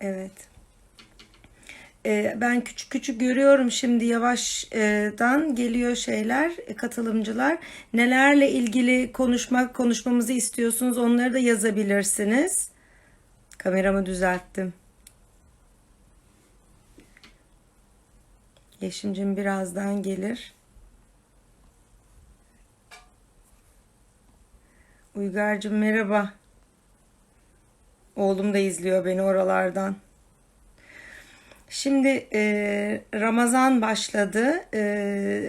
Evet. Ee, ben küçük küçük görüyorum şimdi yavaştan geliyor şeyler, e, katılımcılar. Nelerle ilgili konuşmak, konuşmamızı istiyorsunuz onları da yazabilirsiniz. Kameramı düzelttim. Yeşimcim birazdan gelir. Uygar'cığım merhaba. Oğlum da izliyor beni oralardan. Şimdi e, Ramazan başladı. E,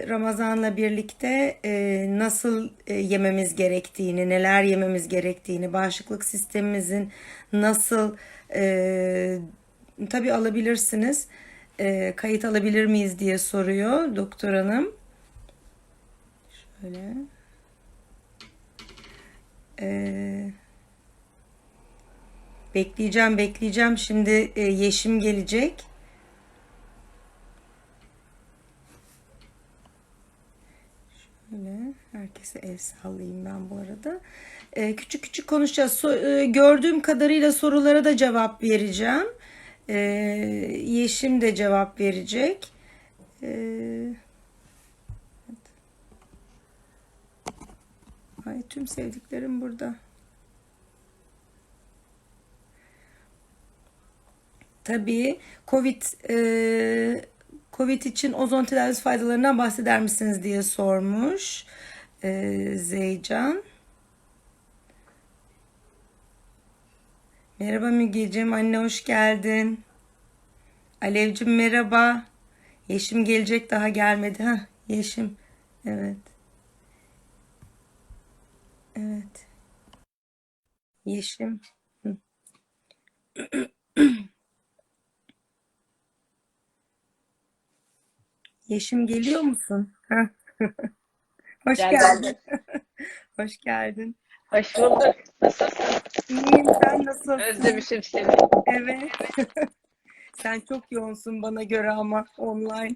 Ramazan'la birlikte e, nasıl e, yememiz gerektiğini, neler yememiz gerektiğini, bağışıklık sistemimizin nasıl e, tabii alabilirsiniz. E, kayıt alabilir miyiz diye soruyor doktor hanım. Şöyle. E, bekleyeceğim, bekleyeceğim. Şimdi e, Yeşim gelecek. Şöyle herkese el sallayayım ben bu arada. Ee, küçük küçük konuşacağız. So- e, gördüğüm kadarıyla sorulara da cevap vereceğim. Ee, Yeşim de cevap verecek. Ee, ay tüm sevdiklerim burada. Tabii Covid e, Covid için ozon tedavisi faydalarından bahseder misiniz diye sormuş e, Zeycan. Merhaba Mügeciğim, anne hoş geldin. Alevcim merhaba. Yeşim gelecek daha gelmedi. Ha, Yeşim. Evet. Evet. Yeşim. Yeşim geliyor musun? Hoş Gel geldin. Hoş geldin. Hoş bulduk. Nasılsın? İyiyim, sen nasılsın? Özlemişim seni. Evet. Sen çok yoğunsun bana göre ama online.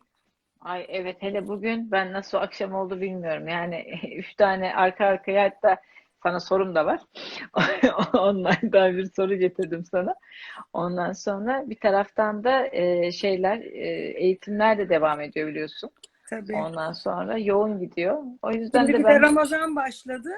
Ay evet hele bugün ben nasıl akşam oldu bilmiyorum. Yani üç tane arka arkaya hatta sana sorum da var. Online'dan bir soru getirdim sana. Ondan sonra bir taraftan da e, şeyler e, eğitimler de devam ediyor biliyorsun. Tabii. Ondan sonra yoğun gidiyor. O yüzden Şimdi de bir de ben Ramazan başladı.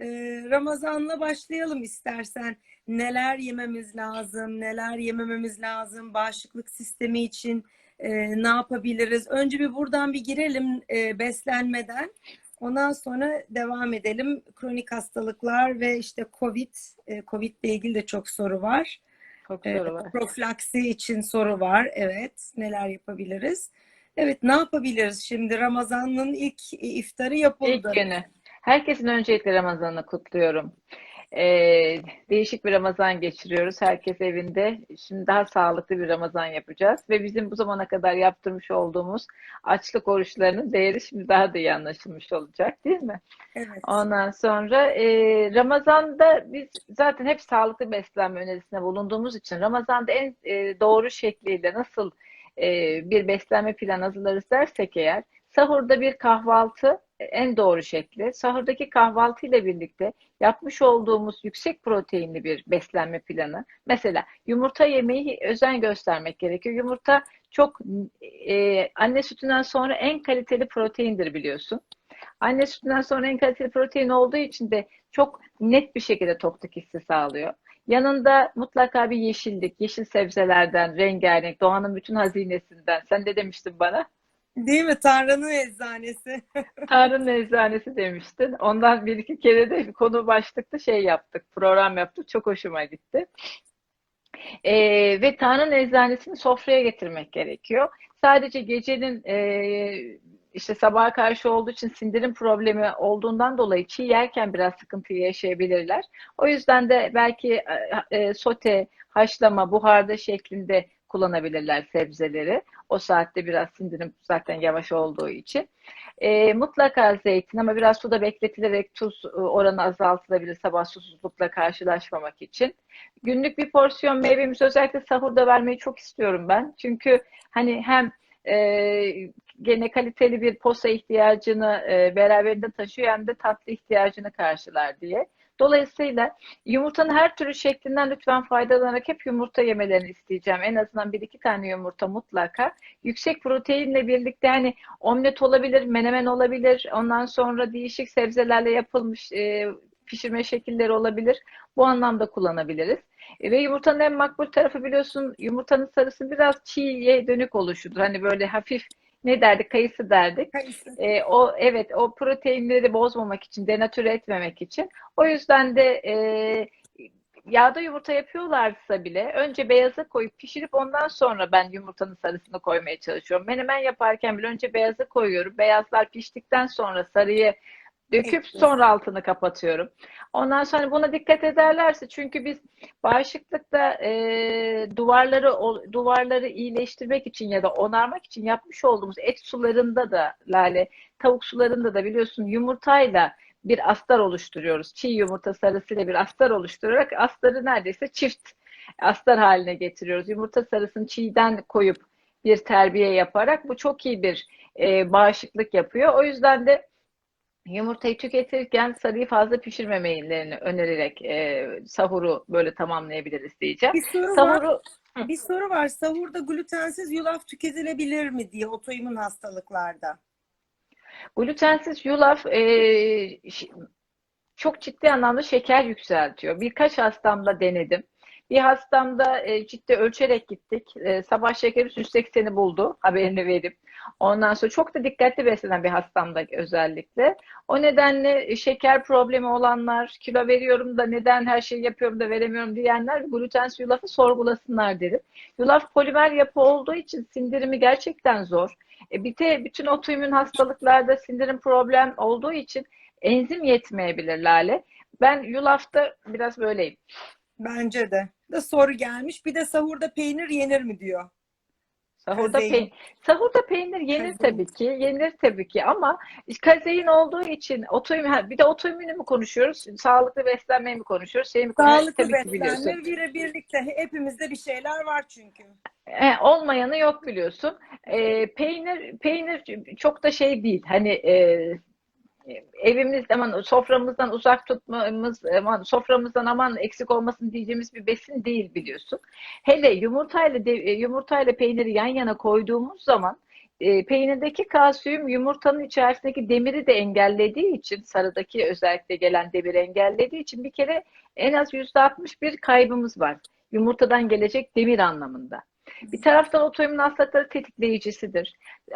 Ee, Ramazan'la başlayalım istersen. Neler yememiz lazım, neler yemememiz lazım, bağışıklık sistemi için e, ne yapabiliriz? Önce bir buradan bir girelim e, beslenmeden. Ondan sonra devam edelim. Kronik hastalıklar ve işte Covid, e, Covid ile ilgili de çok soru var. çok E, soru var. profilaksi için soru var. Evet, neler yapabiliriz? Evet, ne yapabiliriz şimdi? Ramazan'ın ilk iftarı yapıldı. İlk günü. Herkesin öncelikle Ramazan'ını kutluyorum. Ee, değişik bir Ramazan geçiriyoruz. Herkes evinde. Şimdi daha sağlıklı bir Ramazan yapacağız. Ve bizim bu zamana kadar yaptırmış olduğumuz açlık oruçlarının değeri şimdi daha da iyi anlaşılmış olacak, değil mi? Evet. Ondan sonra e, Ramazan'da biz zaten hep sağlıklı beslenme önerisinde bulunduğumuz için Ramazan'da en e, doğru şekliyle nasıl e, bir beslenme planı hazırlarız dersek eğer sahurda bir kahvaltı en doğru şekli. Sahurdaki kahvaltı ile birlikte yapmış olduğumuz yüksek proteinli bir beslenme planı. Mesela yumurta yemeği özen göstermek gerekiyor. Yumurta çok e, anne sütünden sonra en kaliteli proteindir biliyorsun. Anne sütünden sonra en kaliteli protein olduğu için de çok net bir şekilde tokluk hissi sağlıyor. Yanında mutlaka bir yeşillik, yeşil sebzelerden, rengarenk, doğanın bütün hazinesinden. Sen de demiştin bana. Değil mi? Tanrı'nın eczanesi. Tanrı'nın eczanesi demiştin. Ondan bir iki kere de konu başlıklı şey yaptık, program yaptık. Çok hoşuma gitti. Ee, ve Tanrı'nın eczanesini sofraya getirmek gerekiyor. Sadece gecenin e, işte sabaha karşı olduğu için sindirim problemi olduğundan dolayı çiğ yerken biraz sıkıntı yaşayabilirler. O yüzden de belki e, e, sote, haşlama, buharda şeklinde kullanabilirler sebzeleri. O saatte biraz sindirim zaten yavaş olduğu için. E, mutlaka zeytin ama biraz suda bekletilerek tuz e, oranı azaltılabilir sabah susuzlukla karşılaşmamak için. Günlük bir porsiyon meyvemizi özellikle sahurda vermeyi çok istiyorum ben. Çünkü hani hem e, gene kaliteli bir posa ihtiyacını e, beraberinde taşıyor hem de tatlı ihtiyacını karşılar diye. Dolayısıyla yumurtanın her türlü şeklinden lütfen faydalanarak hep yumurta yemelerini isteyeceğim. En azından bir iki tane yumurta mutlaka. Yüksek proteinle birlikte hani omlet olabilir, menemen olabilir. Ondan sonra değişik sebzelerle yapılmış e, pişirme şekilleri olabilir. Bu anlamda kullanabiliriz. E, Ve yumurtanın en makbul tarafı biliyorsun yumurtanın sarısı biraz çiğye dönük oluşudur. Hani böyle hafif ne derdik? Kayısı derdik. Kayısı. E, o evet o proteinleri bozmamak için, denatüre etmemek için. O yüzden de e, yağda yumurta yapıyorlarsa bile önce beyazı koyup pişirip ondan sonra ben yumurtanın sarısını koymaya çalışıyorum. Menemen yaparken bile önce beyazı koyuyorum. Beyazlar piştikten sonra sarıyı döküp Ekliyorsun. sonra altını kapatıyorum. Ondan sonra buna dikkat ederlerse çünkü biz bağışıklıkta e, duvarları duvarları iyileştirmek için ya da onarmak için yapmış olduğumuz et sularında da lale tavuk sularında da biliyorsun yumurtayla bir astar oluşturuyoruz. Çiğ yumurta sarısıyla bir astar oluşturarak astarı neredeyse çift astar haline getiriyoruz. Yumurta sarısını çiğden koyup bir terbiye yaparak bu çok iyi bir e, bağışıklık yapıyor. O yüzden de Yumurtayı tüketirken sarıyı fazla pişirmemelerini önererek e, sahuru böyle tamamlayabiliriz diyeceğim. Bir soru var. Sahuru Bir soru var. Sahurda glutensiz yulaf tüketilebilir mi diye otoimmün hastalıklarda. glutensiz yulaf e, çok ciddi anlamda şeker yükseltiyor. Birkaç hastamda denedim. Bir hastamda e, ciddi ölçerek gittik. E, sabah şekeri 180'i buldu haberini verip. Ondan sonra çok da dikkatli beslenen bir hastamda özellikle. O nedenle şeker problemi olanlar, kilo veriyorum da neden her şeyi yapıyorum da veremiyorum diyenler glutensiz yulafı sorgulasınlar derim. Yulaf polimer yapı olduğu için sindirimi gerçekten zor. E, bir de bütün otoimmün hastalıklarda sindirim problem olduğu için enzim yetmeyebilir Lale. Ben yulafta biraz böyleyim. Bence de. Da soru gelmiş. Bir de sahurda peynir yenir mi diyor. Sahurda Kazein. peynir, sahurda peynir yenir Kazein. tabii ki, yenir tabii ki ama kazein olduğu için otoimmün, bir de otoimmünü mü konuşuyoruz, sağlıklı beslenmeyi mi konuşuyoruz, şey mi konuşuyoruz Sağlıklı tabii ki biliyorsun. beslenme bire birlikte. Hepimizde bir şeyler var çünkü. E, olmayanı yok biliyorsun. E, peynir peynir çok da şey değil. Hani e, evimizde aman soframızdan uzak tutmamız, aman soframızdan aman eksik olmasın diyeceğimiz bir besin değil biliyorsun. Hele yumurtayla de, e, yumurtayla peyniri yan yana koyduğumuz zaman e, peynirdeki kalsiyum yumurtanın içerisindeki demiri de engellediği için sarıdaki özellikle gelen demiri engellediği için bir kere en az %60 bir kaybımız var. Yumurtadan gelecek demir anlamında. Bir taraftan otoimmün hastalıkları tetikleyicisidir.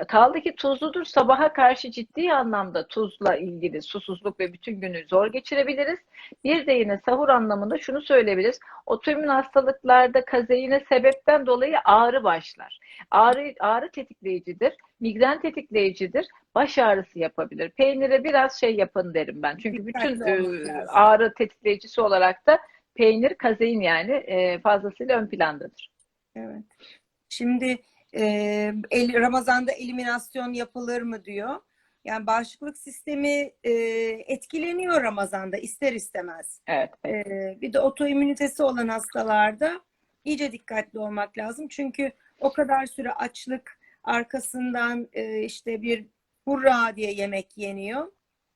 Kaldı ki tuzludur. Sabaha karşı ciddi anlamda tuzla ilgili susuzluk ve bütün günü zor geçirebiliriz. Bir de yine sahur anlamında şunu söyleyebiliriz. Otoimmün hastalıklarda kazeine sebepten dolayı ağrı başlar. Ağrı, ağrı tetikleyicidir. Migren tetikleyicidir. Baş ağrısı yapabilir. Peynire biraz şey yapın derim ben. Çünkü bütün e, ağrı tetikleyicisi olarak da peynir, kazein yani e, fazlasıyla ön plandadır. Evet. Şimdi e, el, Ramazan'da eliminasyon yapılır mı diyor. Yani bağışıklık sistemi e, etkileniyor Ramazan'da ister istemez. Evet. evet. E, bir de otoimmünitesi olan hastalarda iyice dikkatli olmak lazım. Çünkü o kadar süre açlık arkasından e, işte bir hurra diye yemek yeniyor.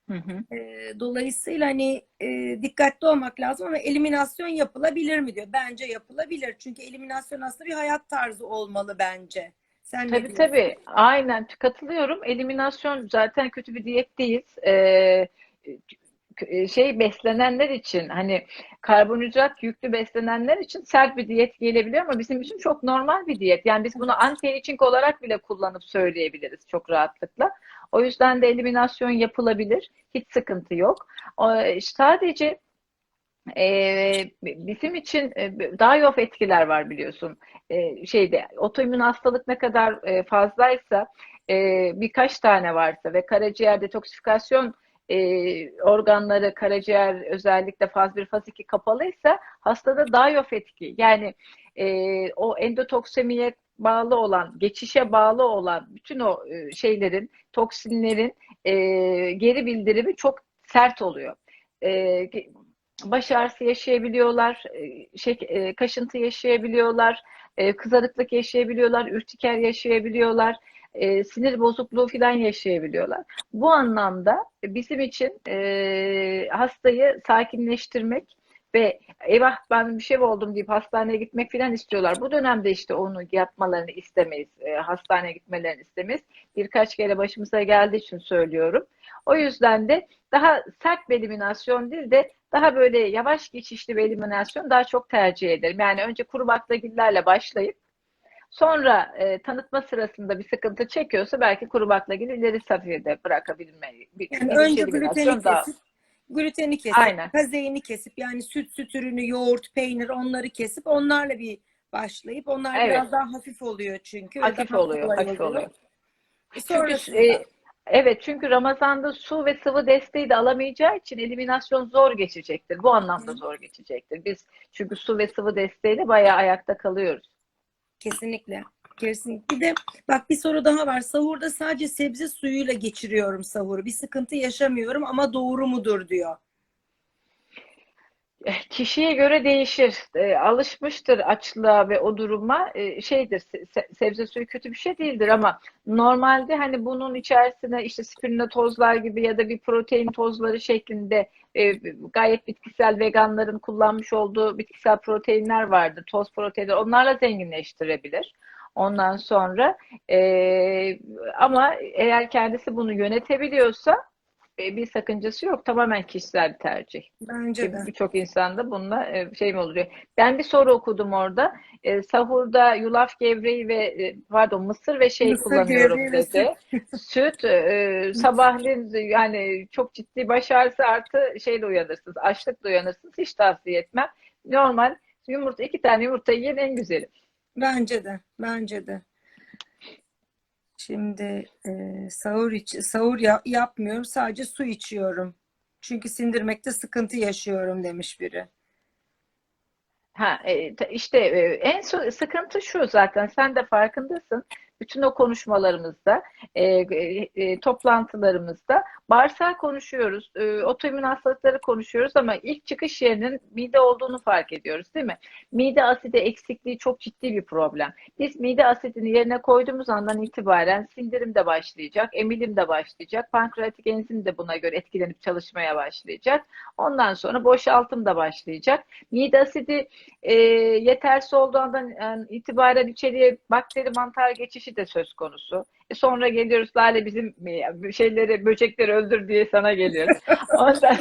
Hı hı. E, dolayısıyla hani e, dikkatli olmak lazım ama eliminasyon yapılabilir mi diyor. Bence yapılabilir. Çünkü eliminasyon aslında bir hayat tarzı olmalı bence. Sen Tabii tabii. Aynen katılıyorum. Eliminasyon zaten kötü bir diyet değil. Ee, şey beslenenler için hani karbonhidrat yüklü beslenenler için sert bir diyet gelebiliyor ama bizim için çok normal bir diyet. Yani biz bunu anti-aging olarak bile kullanıp söyleyebiliriz çok rahatlıkla. O yüzden de eliminasyon yapılabilir. Hiç sıkıntı yok. Sadece e, bizim için e, daha yoğun etkiler var biliyorsun. E, şeyde otoimmün hastalık ne kadar e, fazlaysa e, birkaç tane varsa ve karaciğer detoksifikasyon e, organları karaciğer özellikle faz 1 faz 2 kapalıysa hastada daha yoğun etki. Yani e, o endotoksemiye bağlı olan, geçişe bağlı olan bütün o e, şeylerin, toksinlerin e, geri bildirimi çok sert oluyor. E, baş ağrısı yaşayabiliyorlar, şey, e, kaşıntı yaşayabiliyorlar, e, kızarıklık yaşayabiliyorlar, ürtiker yaşayabiliyorlar. e, sinir bozukluğu falan yaşayabiliyorlar. Bu anlamda bizim için e, hastayı sakinleştirmek ve eyvah ben bir şey oldum deyip hastaneye gitmek falan istiyorlar. Bu dönemde işte onu yapmalarını istemeyiz. E, hastaneye gitmelerini istemeyiz. Birkaç kere başımıza geldiği için söylüyorum. O yüzden de daha sert bir eliminasyon değil de daha böyle yavaş geçişli bir eliminasyon daha çok tercih ederim. Yani önce kuru baklagillerle başlayıp sonra e, tanıtma sırasında bir sıkıntı çekiyorsa belki kuru baklagil ileri seviyede bırakabilmeyi. Bir, Yani önce eliminasyon gluteni daha- gluteni kesip, Aynen. kazeini kesip yani süt, süt ürünü, yoğurt, peynir onları kesip onlarla bir başlayıp onlar Evet. biraz daha hafif oluyor çünkü. Hafif oluyor, hafif oluyor. E, Çünkü e, evet çünkü Ramazan'da su ve sıvı desteği de alamayacağı için eliminasyon zor geçecektir. Bu anlamda Hı. zor geçecektir. Biz çünkü su ve sıvı desteğiyle bayağı ayakta kalıyoruz. kesinlikle. Kesinlikle. Bir de bak bir soru daha var. Sahurda sadece sebze suyuyla geçiriyorum sahuru. Bir sıkıntı yaşamıyorum ama doğru mudur diyor. Eh, Kişiye göre değişir. E, alışmıştır açlığa ve o duruma e, şeydir. se- sebze suyu kötü bir şey değildir ama normalde hani bunun içerisine işte spirulina tozlar gibi ya da bir protein tozları şeklinde e, gayet bitkisel veganların kullanmış olduğu bitkisel proteinler vardır. Toz proteinler. Onlarla zenginleştirebilir. Ondan sonra e, ama eğer kendisi bunu yönetebiliyorsa e, bir sakıncası yok. Tamamen kişisel bir tercih. Bence de. Birçok insanda bununla e, şey mi oluyor? Ben bir soru okudum orada. E, sahurda yulaf gevreği ve e, pardon mısır ve şey Mısır kullanıyorum dedi. Süt e, sabahleyin yani çok ciddi baş ağrısı artı şeyle uyanırsınız. Açlıkla uyanırsınız. Hiç tavsiye etmem. Normal yumurta iki tane yumurta yiyin en güzeli. Bence de. Bence de. Şimdi e, sahur iç, sahur ya- yapmıyorum. Sadece su içiyorum. Çünkü sindirmekte sıkıntı yaşıyorum demiş biri. Ha, e, işte e, en sıkıntı şu zaten sen de farkındasın. Bütün o konuşmalarımızda, e, e, e, toplantılarımızda bağırsağı konuşuyoruz, e, otoimmün hastalıkları konuşuyoruz ama ilk çıkış yerinin mide olduğunu fark ediyoruz, değil mi? Mide asidi eksikliği çok ciddi bir problem. Biz mide asidini yerine koyduğumuz andan itibaren sindirim de başlayacak, emilim de başlayacak, pankreatik enzim de buna göre etkilenip çalışmaya başlayacak. Ondan sonra boşaltım da başlayacak. Mide asidi e, yetersiz olduğu andan itibaren içeriye bakteri mantar geçişi de söz konusu. E, sonra geliyoruz Lale bizim e, şeyleri böcekleri öldür diye sana geliyoruz. Ondan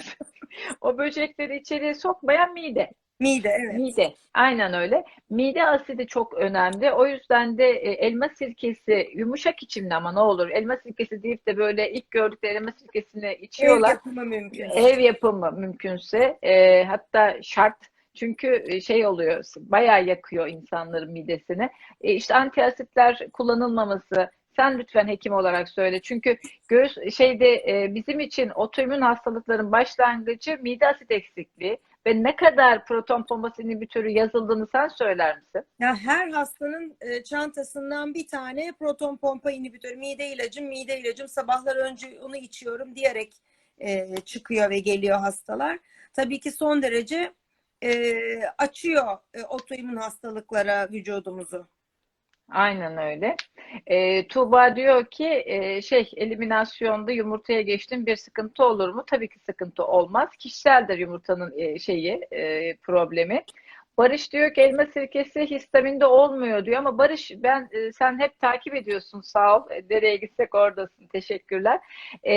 o böcekleri içeriye sokmayan mide. Mide evet. Mide. Aynen öyle. Mide asidi çok önemli. O yüzden de e, elma sirkesi yumuşak içimli ama ne olur. Elma sirkesi deyip de böyle ilk gördükleri elma sirkesini Ev içiyorlar. yapımı mümkün. Ev yapımı mümkünse e, hatta şart çünkü e, şey oluyor bayağı yakıyor insanların midesini. E, işte antiasitler kullanılmaması sen lütfen hekim olarak söyle. Çünkü göğüs şeyde e, bizim için otoimmün hastalıkların başlangıcı mide asit eksikliği ve ne kadar proton pompası inhibitörü yazıldığını sen söyler misin? Ya her hastanın e, çantasından bir tane proton pompa inhibitörü, mide ilacım, mide ilacım sabahlar önce onu içiyorum diyerek e, çıkıyor ve geliyor hastalar. Tabii ki son derece e, açıyor e, otoimmün hastalıklara vücudumuzu. Aynen öyle. E, Tuğba diyor ki e, şey eliminasyonda yumurtaya geçtim bir sıkıntı olur mu? Tabii ki sıkıntı olmaz. Kişiseldir yumurtanın e, şeyi e, problemi. Barış diyor ki elma sirkesi histaminde olmuyor diyor ama Barış ben e, sen hep takip ediyorsun sağ ol. E, Nereye gitsek oradasın. Teşekkürler. E,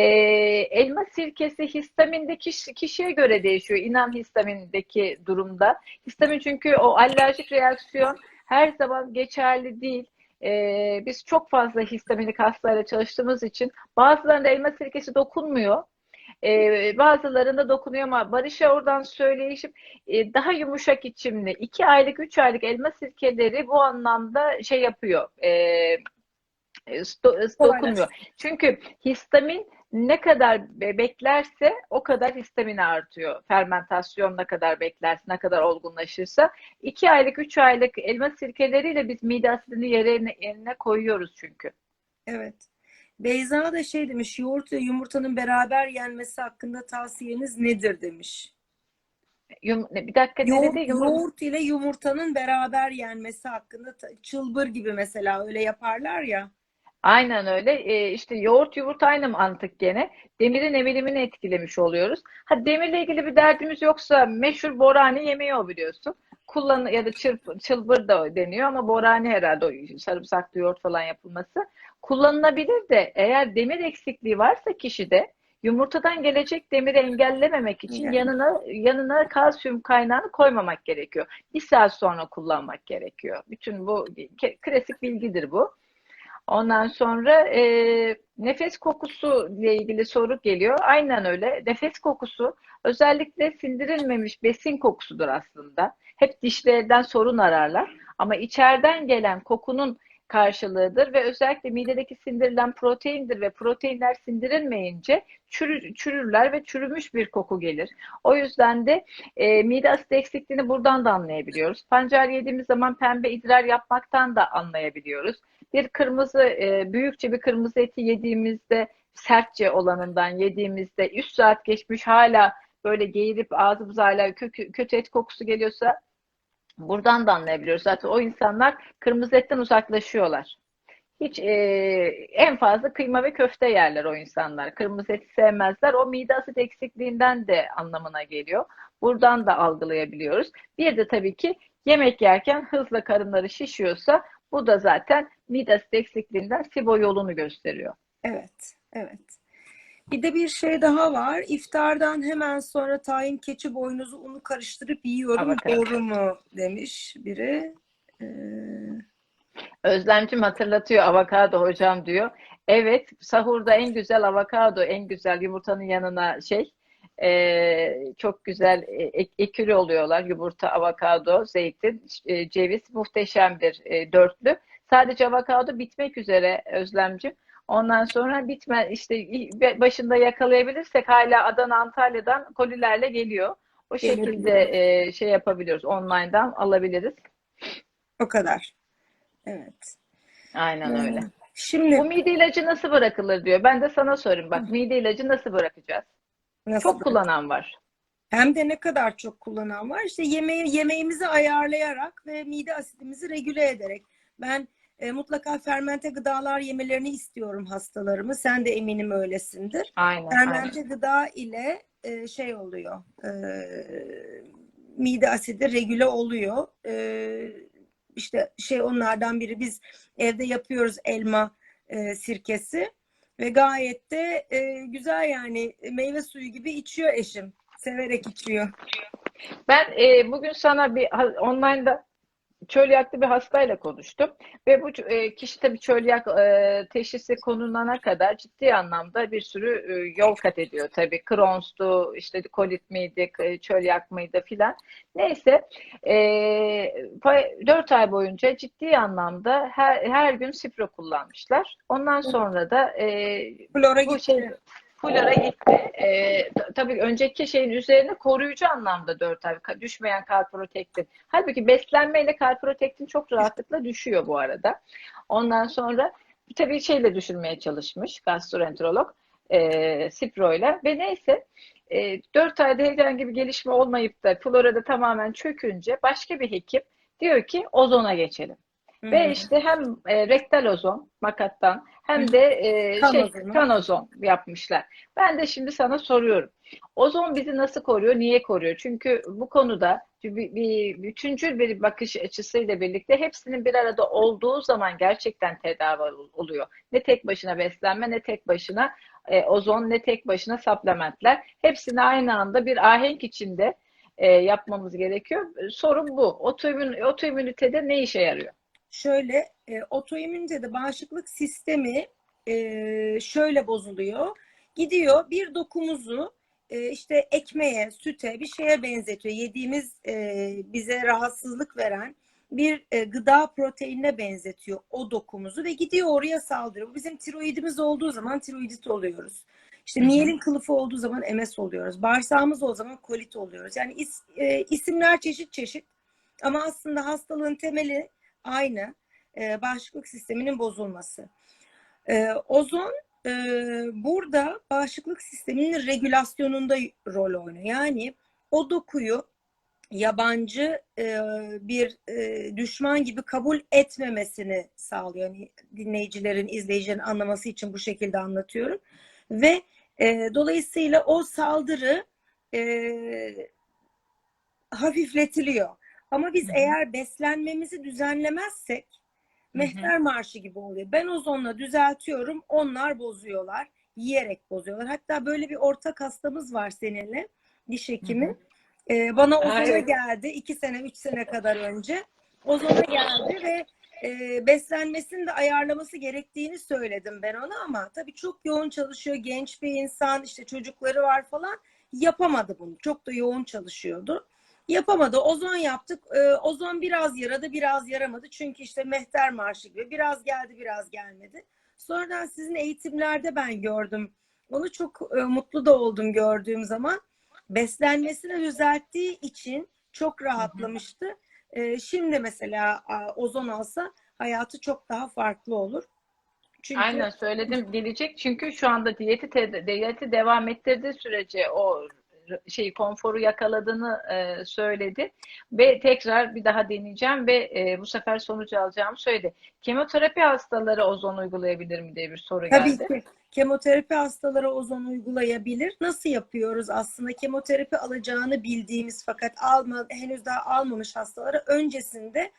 elma sirkesi histaminde kişi, kişiye göre değişiyor. İnan histamindeki durumda. Histamin çünkü o alerjik reaksiyon her zaman geçerli değil. Ee, biz çok fazla histaminik hastayla çalıştığımız için bazılarında elma sirkesi dokunmuyor. Ee, bazılarında dokunuyor ama Barış'a oradan söyleyişim e, daha yumuşak içimli 2 aylık 3 aylık elma sirkeleri bu anlamda şey yapıyor. E, e, do- dokunuyor. Çünkü histamin ne kadar be- beklerse o kadar histamin artıyor. Fermentasyon ne kadar beklerse, ne kadar olgunlaşırsa. 2 aylık, 3 aylık elma sirkeleriyle biz mide asidini yerine, yerine koyuyoruz çünkü. Evet. Beyza da şey demiş, yoğurt ve yumurtanın beraber yenmesi hakkında tavsiyeniz nedir demiş. Yum, bir dakika ne Yoğurt, dedi? Yumur- yoğurt ile yumurtanın beraber yenmesi hakkında çılbır gibi mesela öyle yaparlar ya. Aynen öyle. Ee, işte yoğurt yumurta aynı mantık gene. Demirin emilimini etkilemiş oluyoruz. Ha demirle ilgili bir derdimiz yoksa meşhur borani yemeği o biliyorsun. Kullan ya da çırp, çılbır da deniyor ama borani herhalde o sarımsaklı yoğurt falan yapılması. Kullanılabilir de eğer demir eksikliği varsa kişide yumurtadan gelecek demiri engellememek için Yani. yanına yanına kalsiyum kaynağını koymamak gerekiyor. Bir saat sonra kullanmak gerekiyor. Bütün bu klasik bilgidir bu. Ondan sonra e, nefes kokusu ile ilgili soru geliyor. Aynen öyle. Nefes kokusu özellikle sindirilmemiş besin kokusudur aslında. Hep dişlerden sorun ararlar. Ama içeriden gelen kokunun karşılığıdır ve özellikle midedeki sindirilen proteindir ve proteinler sindirilmeyince çürü, çürürler ve çürümüş bir koku gelir. O yüzden de e, mide asit eksikliğini buradan da anlayabiliyoruz. Pancar yediğimiz zaman pembe idrar yapmaktan da anlayabiliyoruz. Bir kırmızı, e, büyükçe bir kırmızı eti yediğimizde, sertçe olanından yediğimizde 3 saat geçmiş hala böyle geğirip ağzımıza hala kötü, kötü et kokusu geliyorsa buradan da anlayabiliyoruz. Zaten o insanlar kırmızı etten uzaklaşıyorlar. Hiç e, en fazla kıyma ve köfte yerler o insanlar. Kırmızı eti sevmezler. O mide asit eksikliğinden de anlamına geliyor. Buradan da algılayabiliyoruz. Bir de tabii ki yemek yerken hızla karınları şişiyorsa bu da zaten mide asit eksikliğinden SIBO yolunu gösteriyor. Evet, evet. Bir de bir şey daha var. İftardan hemen sonra tahin keçi boynuzu unu karıştırıp yiyorum. Doğru mu demiş biri. Ee, Özlemcim hatırlatıyor avokado hocam diyor. Evet sahurda en güzel avokado en güzel yumurtanın yanına şey e, çok güzel e, ek- ekürü oluyorlar. Yumurta, avokado, zeytin, e, ceviz muhteşem bir e, dörtlü. Sadece avokado bitmek üzere Özlemcim. Ondan sonra bitme işte başında yakalayabilirsek hala Adana Antalya'dan kolilerle geliyor. O şekilde e, şey yapabiliyoruz. Online'dan alabiliriz. o kadar. Evet. Aynen öyle. Şimdi Bu mide ilacı nasıl bırakılır diyor. Ben de sana sorayım. Bak mide ilacı nasıl bırakacağız? nasıl Çok kullanan var. Hem de ne kadar çok kullanan var. İşte yemeği, yemeğimizi ayarlayarak ve mide asidimizi regüle ederek. Ben e, mutlaka fermente gıdalar yemelerini istiyorum hastalarımı. Sen de eminim öylesindir. Aynen, aynen. Fermente gıda ile e, şey oluyor. e, mide asidi regüle oluyor. E, işte şey onlardan biri biz evde yapıyoruz elma e, sirkesi ve gayet de e, güzel yani meyve suyu gibi içiyor eşim. Severek içiyor. Ben e, bugün sana bir online'da çölyaklı bir hastayla konuştum ve bu e, kişi tabii çölyak e, teşhisi konulana kadar ciddi anlamda bir sürü e, yol kat ediyor tabii. Crohn'stu, işte kolit miydi, çölyak mıydı filan. Neyse e, 4 ay boyunca ciddi anlamda her, her gün Cipro kullanmışlar. Ondan sonra da e, Flora bu gitti. şey Fulara gitti. Ee, ta- tabii önceki şeyin üzerine koruyucu anlamda 4 ay düşmeyen kalprotektin. Halbuki beslenmeyle kalprotektin çok rahatlıkla düşüyor bu arada. Ondan sonra tabii şeyle düşürmeye çalışmış gastroenterolog e, Cipro'yla ve neyse e, 4 ayda herhangi bir gelişme olmayıp da florada tamamen çökünce başka bir hekim diyor ki ozona geçelim. Ve Hı. işte hem e, rektal ozon makattan hem de e, Kan şey ozonu. kan ozon yapmışlar. Ben de şimdi sana soruyorum. Ozon bizi nasıl koruyor? Niye koruyor? Çünkü bu konuda bir, bir bütüncül bir bakış açısıyla birlikte hepsinin bir arada olduğu zaman gerçekten tedavi ol- oluyor. Ne tek başına beslenme, ne tek başına e, ozon, ne tek başına supplementler. Hepsini aynı anda bir ahenk içinde e, yapmamız gerekiyor. Sorun bu. Otoimmün, otoimmünitede ne işe yarıyor? Şöyle e, otoimmünitede bağışıklık sistemi e, şöyle bozuluyor. Gidiyor bir dokumuzu e, işte ekmeğe, süte bir şeye benzetiyor. Yediğimiz e, bize rahatsızlık veren bir e, gıda proteinine benzetiyor o dokumuzu ve gidiyor oraya saldırıyor. Bu Bizim tiroidimiz olduğu zaman tiroidit oluyoruz. İşte miyelin kılıfı olduğu zaman MS oluyoruz. Bağırsağımız olduğu zaman kolit oluyoruz. Yani is- e, isimler çeşit çeşit ama aslında hastalığın temeli aynı. E, bağışıklık sisteminin bozulması. E, ozon e, burada bağışıklık sisteminin regülasyonunda rol oynuyor. Yani o dokuyu yabancı e, bir e, düşman gibi kabul etmemesini sağlıyor. Yani dinleyicilerin, izleyicilerin anlaması için bu şekilde anlatıyorum. Ve e, dolayısıyla o saldırı e, hafifletiliyor. Ama biz Hı hı. eğer beslenmemizi düzenlemezsek mehter marşı gibi oluyor. Ben ozonla düzeltiyorum, onlar bozuyorlar. Yiyerek bozuyorlar. Hatta böyle bir ortak hastamız var seninle, diş hekimi. Ee, bana ozona evet. geldi iki sene, üç sene kadar önce. Ozona geldi ve e, beslenmesini de ayarlaması gerektiğini söyledim ben ona ama tabii çok yoğun çalışıyor, genç bir insan, işte çocukları var falan. Yapamadı bunu. Çok da yoğun çalışıyordu. Yapamadı. Ozon yaptık. Ee, ozon biraz yaradı, biraz yaramadı. Çünkü işte mehter marşı gibi biraz geldi, biraz gelmedi. Sonradan sizin eğitimlerde ben gördüm. Onu çok e, mutlu da oldum gördüğüm zaman. Beslenmesini düzelttiği için çok rahatlamıştı. Ee, şimdi mesela a, ozon alsa hayatı çok daha farklı olur. Çünkü Aynen söyledim gelecek çünkü şu anda diyeti diyeti devam ettirdiği sürece o şeyi konforu yakaladığını e, söyledi ve tekrar bir daha deneyeceğim ve e, bu sefer sonucu alacağımı söyledi. Kemoterapi hastaları ozon uygulayabilir mi diye bir soru Tabii geldi. ki kemoterapi hastalara ozon uygulayabilir. Nasıl yapıyoruz? Aslında kemoterapi alacağını bildiğimiz fakat alma, henüz daha almamış hastalara öncesinde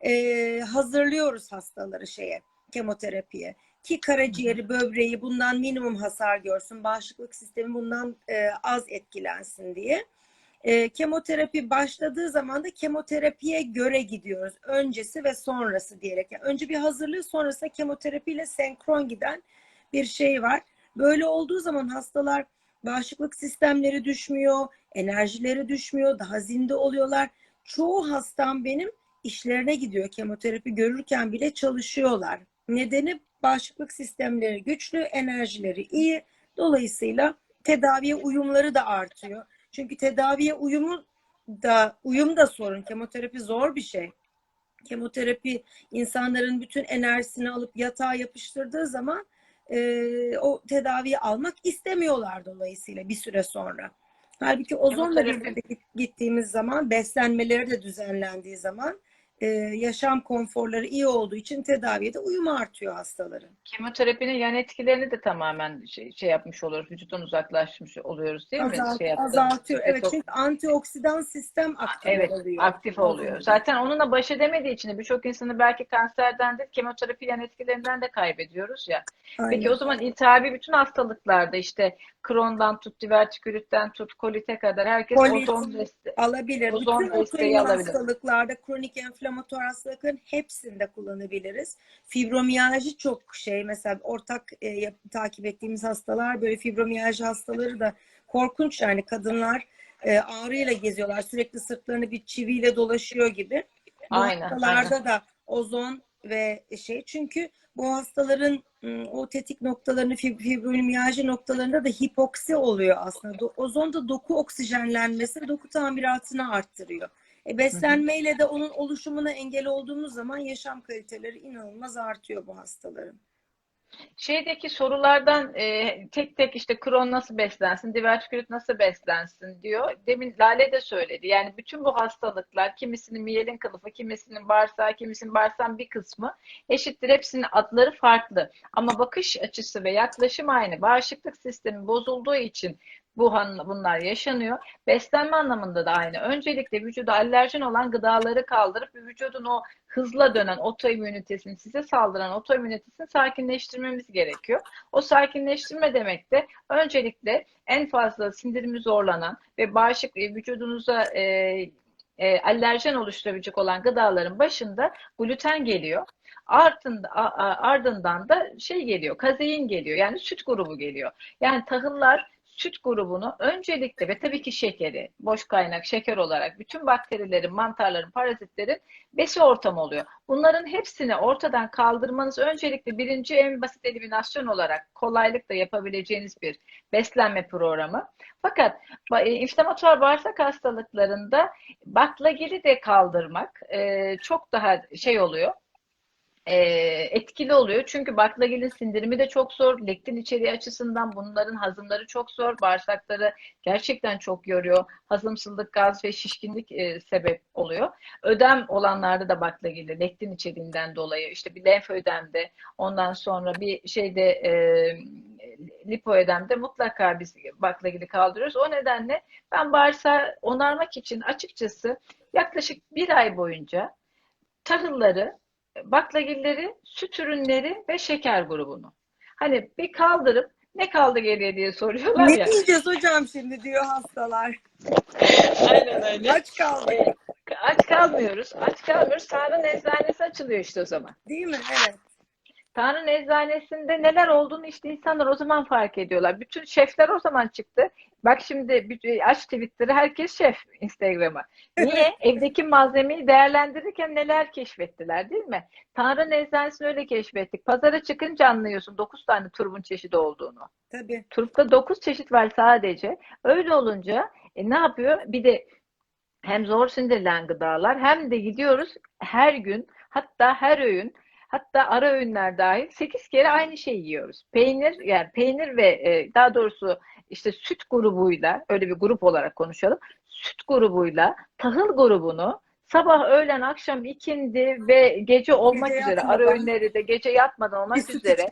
e, hazırlıyoruz hastaları şeye kemoterapiye. Ki karaciğeri, böbreği bundan minimum hasar görsün, bağışıklık sistemi bundan e, az etkilensin diye. E, kemoterapi başladığı zaman da kemoterapiye göre gidiyoruz. Öncesi ve sonrası diyerek. Yani önce bir hazırlığı sonrasında kemoterapiyle senkron giden bir şey var. Böyle olduğu zaman hastalar bağışıklık sistemleri düşmüyor, enerjileri düşmüyor, daha zinde oluyorlar. Çoğu hastam benim işlerine gidiyor. Kemoterapi görürken bile çalışıyorlar. Nedeni bağışıklık sistemleri güçlü, enerjileri iyi. Dolayısıyla tedaviye uyumları da artıyor. Çünkü tedaviye uyumu da uyum da sorun. Kemoterapi zor bir şey. Kemoterapi insanların bütün enerjisini alıp yatağa yapıştırdığı zaman e, o tedaviyi almak istemiyorlar dolayısıyla bir süre sonra. Halbuki ozonla birlikte gittiğimiz zaman beslenmeleri de düzenlendiği zaman e, yaşam konforları iyi olduğu için tedaviye de uyum artıyor hastaların. Kemoterapinin yan etkilerini de tamamen şey, şey yapmış oluyoruz, vücuttan uzaklaşmış oluyoruz değil mi? Azalt, Şey yaptığımız- azaltıyor. Evet Detok- çünkü antioksidan sistem aktif Evet, oluyor. aktif oluyor. Zaten onunla baş edemediği için birçok insanı belki kanserden de kemoterapi yan etkilerinden de kaybediyoruz ya. Aynen. Peki o zaman iltihabi bütün hastalıklarda işte Crohn'dan tut, divertikülitten tut, kolite kadar herkes Kolit. ozon desteği. alabilir. Ozon Bütün desteği alabilir. hastalıklarda, kronik enflamatuar hastalıkların hepsinde kullanabiliriz. Fibromiyalji çok şey. Mesela ortak e, yap- takip ettiğimiz hastalar böyle fibromiyalji hastaları da korkunç yani kadınlar e, ağrıyla geziyorlar. Sürekli sırtlarını bir çiviyle dolaşıyor gibi. Bu Aynen, hastalarda da ozon ve şey çünkü bu hastaların o tetik noktalarını fib- fibromiyalji noktalarında da hipoksi oluyor aslında. Ozon da doku oksijenlenmesi ve doku tamiratını arttırıyor. E, beslenmeyle de onun oluşumuna engel olduğumuz zaman yaşam kaliteleri inanılmaz artıyor bu hastaların. Şeydeki sorulardan e, tek tek işte Crohn nasıl beslensin, divertikülit nasıl beslensin diyor. Demin Lale de söyledi. Yani bütün bu hastalıklar kimisinin miyelin kılıfı, kimisinin bağırsağı, kimisinin bağırsağın bir kısmı eşittir. Hepsinin adları farklı. Ama bakış açısı ve yaklaşım aynı. Bağışıklık sistemi bozulduğu için bu bunlar yaşanıyor. Beslenme anlamında da aynı. Öncelikle vücuda alerjen olan gıdaları kaldırıp vücudun o hızla dönen otoimmünitesini, size saldıran otoimmünitesini sakinleştirmemiz gerekiyor. O sakinleştirme demek de öncelikle en fazla sindirimi zorlanan ve bağışık e, vücudunuza e, e, alerjen oluşturabilecek olan gıdaların başında gluten geliyor. Ardında, a- a- ardından da şey geliyor, kazein geliyor. Yani süt grubu geliyor. Yani tahıllar süt grubunu öncelikle ve tabii ki şekeri, boş kaynak şeker olarak bütün bakterilerin, mantarların, parazitlerin besi ortamı oluyor. Bunların hepsini ortadan kaldırmanız öncelikle birinci en basit eliminasyon olarak kolaylıkla yapabileceğiniz bir beslenme programı. Fakat e, inflamatuar bağırsak hastalıklarında baklagili de kaldırmak e, çok daha şey oluyor. E, etkili oluyor. Çünkü baklagilin sindirimi de çok zor. Lektin içeriği açısından bunların hazımları çok zor. Bağırsakları gerçekten çok yoruyor. Hazımsızlık, gaz ve şişkinlik e, sebep oluyor. Ödem olanlarda da baklagili lektin içeriğinden dolayı işte bir lenf ödemde ondan sonra bir şeyde e, lipoödemde mutlaka biz baklagili kaldırıyoruz. O nedenle ben bağırsağı onarmak için açıkçası yaklaşık bir ay boyunca tahılları, baklagilleri, süt ürünleri ve şeker grubunu. Hani bir kaldırıp ne kaldı geriye diye soruyorlar Ne ya. diyeceğiz hocam şimdi diyor hastalar. Aynen öyle. Aç kaldık. Ee, aç kalmıyoruz. Aç kalmıyoruz. Tanrı'nın eczanesi açılıyor işte o zaman. Değil mi? Evet. Tanrı'nın eczanesinde neler olduğunu işte insanlar o zaman fark ediyorlar. Bütün şefler o zaman çıktı. Bak şimdi bir- aç Twitter'ı herkes şef Instagram'a. Niye? Evdeki malzemeyi değerlendirirken neler keşfettiler değil mi? Tanrı'nın eczanesini öyle keşfettik. Pazara çıkınca anlıyorsun 9 tane turbun çeşidi olduğunu. Tabii. Turpta 9 çeşit var sadece. Öyle olunca e, ne yapıyor? Bir de hem zor sindirilen gıdalar hem de gidiyoruz her gün hatta her öğün hatta ara öğünler dahil 8 kere aynı şeyi yiyoruz. Peynir yani peynir ve e, daha doğrusu işte süt grubuyla öyle bir grup olarak konuşalım. Süt grubuyla tahıl grubunu sabah, öğlen, akşam, ikindi ve gece olmak Gece üzere ara öğünleri de gece yatmadan olmak Bir üzere.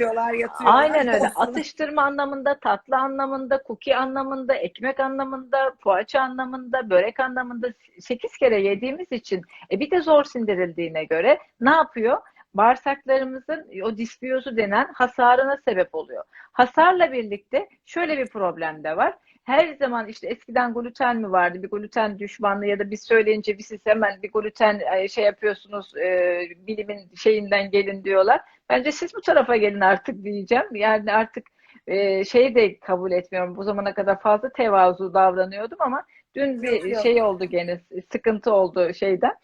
Aynen öyle. Olsun. Atıştırma anlamında, tatlı anlamında, cookie anlamında, ekmek anlamında, poğaça anlamında, börek anlamında 8 kere yediğimiz için e bir de zor sindirildiğine göre ne yapıyor? Bağırsaklarımızın o disbiyozu denen hasarına sebep oluyor. Hasarla birlikte şöyle bir problem de var. Her zaman işte eskiden gluten mi vardı? Bir gluten düşmanlığı ya da biz söyleyince biz siz hemen bir gluten e, şey yapıyorsunuz e, bilimin şeyinden gelin diyorlar. Bence siz bu tarafa gelin artık diyeceğim. Yani artık e, şeyi de kabul etmiyorum. Bu zamana kadar fazla tevazu davranıyordum ama dün bir Yok, yok. şey oldu gene sıkıntı oldu şeyden.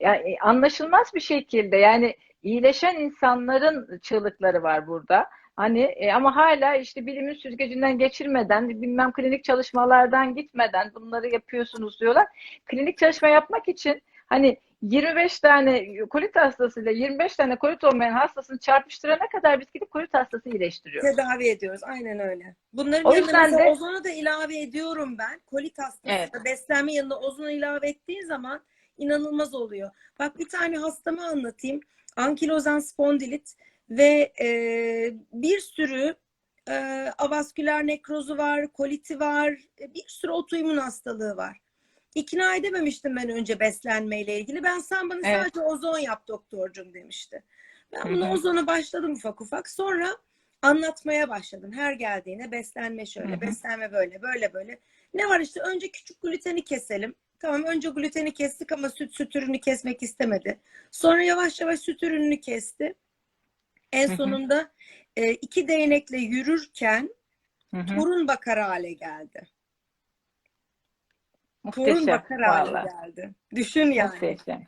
Yani anlaşılmaz bir şekilde yani iyileşen insanların çığlıkları var burada. Hani e, ama hala işte bilimin süzgecinden geçirmeden, bilmem klinik çalışmalardan gitmeden bunları yapıyorsunuz diyorlar. Klinik çalışma yapmak için hani 25 tane kolit hastasıyla 25 tane kolit olmayan hastasını çarpıştırana kadar biz gidip kolit hastası iyileştiriyoruz. Tedavi ediyoruz. Aynen öyle. Bunların O yüzden mesela de- ozonu da ilave ediyorum ben. Kolit hastası Evet. beslenme yanına ozonu ilave ettiğin zaman inanılmaz oluyor. Bak bir tane hastamı anlatayım. Ankilozan spondilit ve e, bir sürü e, avasküler nekrozu var, koliti var, e, bir sürü otoimmün hastalığı var. İkna edememiştim ben önce beslenmeyle ilgili. Ben sen bana Evet. sadece ozon yap doktorcum demişti. Ben bunu ozona başladım ufak ufak. Sonra anlatmaya başladım. Her geldiğine beslenme şöyle, Hı hı. beslenme böyle, böyle böyle. Ne var işte önce küçük gluteni keselim. Tamam önce gluteni kestik ama süt süt ürünü kesmek istemedi. Sonra yavaş yavaş süt ürününü kesti. En sonunda e, iki değnekle yürürken torun bakar hale geldi. Torun Muhteşem bakar hale vallahi. geldi. Düşün yani. Muhteşem.